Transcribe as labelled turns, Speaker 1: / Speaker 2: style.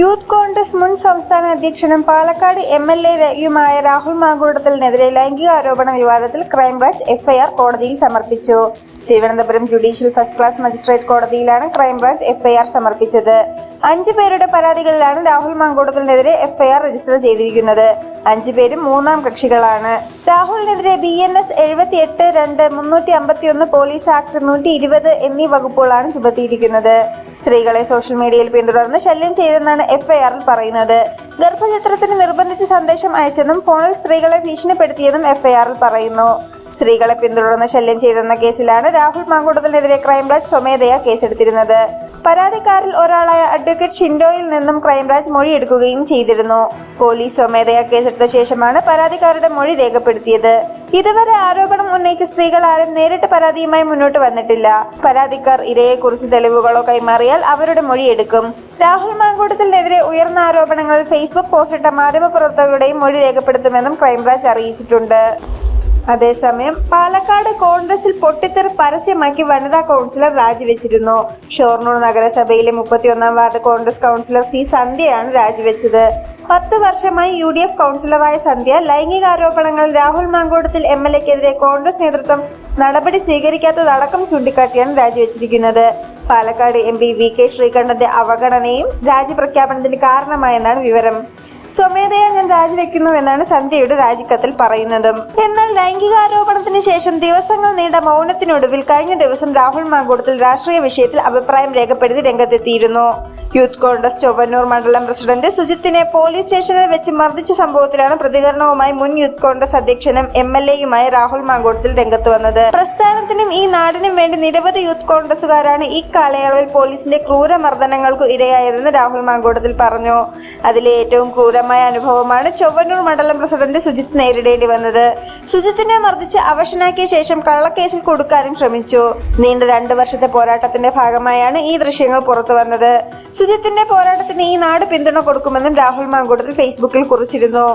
Speaker 1: Youth Congress മുൻ സംസ്ഥാന അധ്യക്ഷനും പാലക്കാട് എം എൽ എയുമായ രാഹുൽ മാങ്കൂടത്തിനെതിരെ ലൈംഗിക ആരോപണ വിവാദത്തിൽ ക്രൈംബ്രാഞ്ച് എഫ്ഐആർ കോടതിയിൽ സമർപ്പിച്ചു. Thiruvananthapuram judicial first class magistrate കോടതിയിലാണ് ക്രൈംബ്രാഞ്ച് എഫ്ഐആർ സമർപ്പിച്ചത്. അഞ്ചു പേരുടെ പരാതികളിലാണ് രാഹുൽ മാങ്കൂടത്തിനെതിരെ എഫ്ഐആർ രജിസ്റ്റർ ചെയ്തിരിക്കുന്നത്. അഞ്ചു പേരും മൂന്നാം കക്ഷികളാണ്. രാഹുലിനെതിരെ ബി എൻ എസ് എഴുപത്തി എട്ട് രണ്ട് മുന്നൂറ്റി പോലീസ് ആക്ട് നൂറ്റി ഇരുപത് എന്നീ വകുപ്പുകളാണ് ചുമത്തിയിരിക്കുന്നത്. സ്ത്രീകളെ സോഷ്യൽ മീഡിയയിൽ പിന്തുടർന്ന് ശല്യം ചെയ്തെന്നാണ് എഫ്ഐആറിൽ പറയുന്നത്. ഗർഭചിത്രത്തിന് നിർബന്ധിച്ച് സന്ദേശം അയച്ചെന്നും ഫോണിൽ സ്ത്രീകളെ ഭീഷണിപ്പെടുത്തിയെന്നും എഫ്ഐആറിൽ പറയുന്നു. സ്ത്രീകളെ പിന്തുടർന്ന് ശല്യം ചെയ്തെന്ന കേസിലാണ് രാഹുൽ മാങ്കൂട്ടത്തിനെതിരെ ക്രൈംബ്രാഞ്ച് സ്വമേധയാ കേസെടുത്തിരുന്നത്. പരാതിക്കാരിൽ ഒരാളായ അഡ്വക്കേറ്റ് ഷിൻഡോയിൽ നിന്നും ക്രൈംബ്രാഞ്ച് മൊഴിയെടുക്കുകയും ചെയ്തിരുന്നു. പോലീസ് സ്വമേധയാ കേസെടുത്ത ശേഷമാണ് പരാതിക്കാരുടെ മൊഴി രേഖപ്പെടുത്തിയത്. ഇതുവരെ ആരോപണം ഉന്നയിച്ച സ്ത്രീകൾ ആരും നേരിട്ട് പരാതിയുമായി മുന്നോട്ട് വന്നിട്ടില്ല. പരാതിക്കാർ ഇരയെക്കുറിച്ച് തെളിവുകളോ കൈമാറിയാൽ അവരുടെ മൊഴി എടുക്കും. രാഹുൽ മാങ്കൂട്ടത്തിനെതിരെ ഉയർന്ന ആരോപണങ്ങൾ ഫേസ്ബുക്ക് പോസ്റ്റിട്ട മാധ്യമപ്രവർത്തകരുടെയും മൊഴി രേഖപ്പെടുത്തുമെന്നും ക്രൈംബ്രാഞ്ച് അറിയിച്ചിട്ടുണ്ട്. അതേസമയം പാലക്കാട് കോൺഗ്രസിൽ പൊട്ടിത്തെറി പരസ്യമാക്കി വനിതാ കൗൺസിലർ രാജിവെച്ചിരുന്നു. ഷോർണൂർ നഗരസഭയിലെ മുപ്പത്തിയൊന്നാം വാർഡ് കോൺഗ്രസ് കൗൺസിലർ സി സന്ധ്യയാണ് രാജിവെച്ചത്. പത്ത് വർഷമായി യു ഡി എഫ് കൗൺസിലറായ സന്ധ്യ ലൈംഗികാരോപണങ്ങൾ രാഹുൽ മാങ്കോടത്തിൽ എം എൽ എക്കെതിരെ കോൺഗ്രസ് നേതൃത്വം നടപടി സ്വീകരിക്കാത്തതടക്കം ചൂണ്ടിക്കാട്ടിയാണ് രാജിവെച്ചിരിക്കുന്നത്. Palakkad M P V K ശ്രീകണ്ഠന്റെ അവഗണനയും രാജിപ്രഖ്യാപനത്തിന് കാരണമായെന്നാണ് വിവരം. സ്വമേധയാ ഞാൻ രാജിവെക്കുന്നു എന്നാണ് സന്ധ്യയുടെ രാജിക്കത്തിൽ പറയുന്നത്. എന്നാൽ ലൈംഗികാരോപണത്തിന് ശേഷം ദിവസങ്ങൾ നീണ്ട മൗനത്തിനൊടുവിൽ കഴിഞ്ഞ ദിവസം രാഹുൽ മാങ്കൂടത്തിൽ രാഷ്ട്രീയ വിഷയത്തിൽ അഭിപ്രായം രേഖപ്പെടുത്തി രംഗത്തെത്തിയിരുന്നു. യൂത്ത് കോൺഗ്രസ് ചൊവ്വന്നൂർ മണ്ഡലം പ്രസിഡന്റ് സുജിത്തിനെ പോലീസ് സ്റ്റേഷനിൽ വെച്ച് മർദ്ദിച്ച സംഭവത്തിലാണ് പ്രതികരണവുമായി മുൻ യൂത്ത് കോൺഗ്രസ് അധ്യക്ഷനും എം എൽ എയുമായ രാഹുൽ മാങ്കോട്ടത്തിൽ രംഗത്ത് വന്നത്. പ്രസ്ഥാനത്തിനും ഈ നാടിനും വേണ്ടി നിരവധി യൂത്ത് കോൺഗ്രസുകാരാണ് ഈ കാലയളവിൽ പോലീസിന്റെ ക്രൂരമർദ്ദനങ്ങൾക്ക് ഇരയായതെന്ന് രാഹുൽ മാങ്കോട്ടത്തിൽ പറഞ്ഞു. അതിലെ ഏറ്റവും ക്രൂരമായ അനുഭവമാണ് ചൊവ്വന്നൂർ മണ്ഡലം പ്രസിഡന്റ് സുജിത്ത് നേരിടേണ്ടി വന്നത്. സുജിത്തിനെ മർദ്ദിച്ച് അവശനാക്കിയ ശേഷം കള്ളക്കേസിൽ കൊടുക്കാനും ശ്രമിച്ചു. നീണ്ട രണ്ടു വർഷത്തെ പോരാട്ടത്തിന്റെ ഭാഗമായാണ് ഈ ദൃശ്യങ്ങൾ പുറത്തു വന്നത്. സുജിത്തിന്റെ പോരാട്ടത്തിന് ഈ നാട് പിന്തുണ കൊടുക്കുമെന്നും രാഹുൽ മാങ്കൂട്ടർ ഫേസ്ബുക്കിൽ കുറിച്ചിരുന്നു.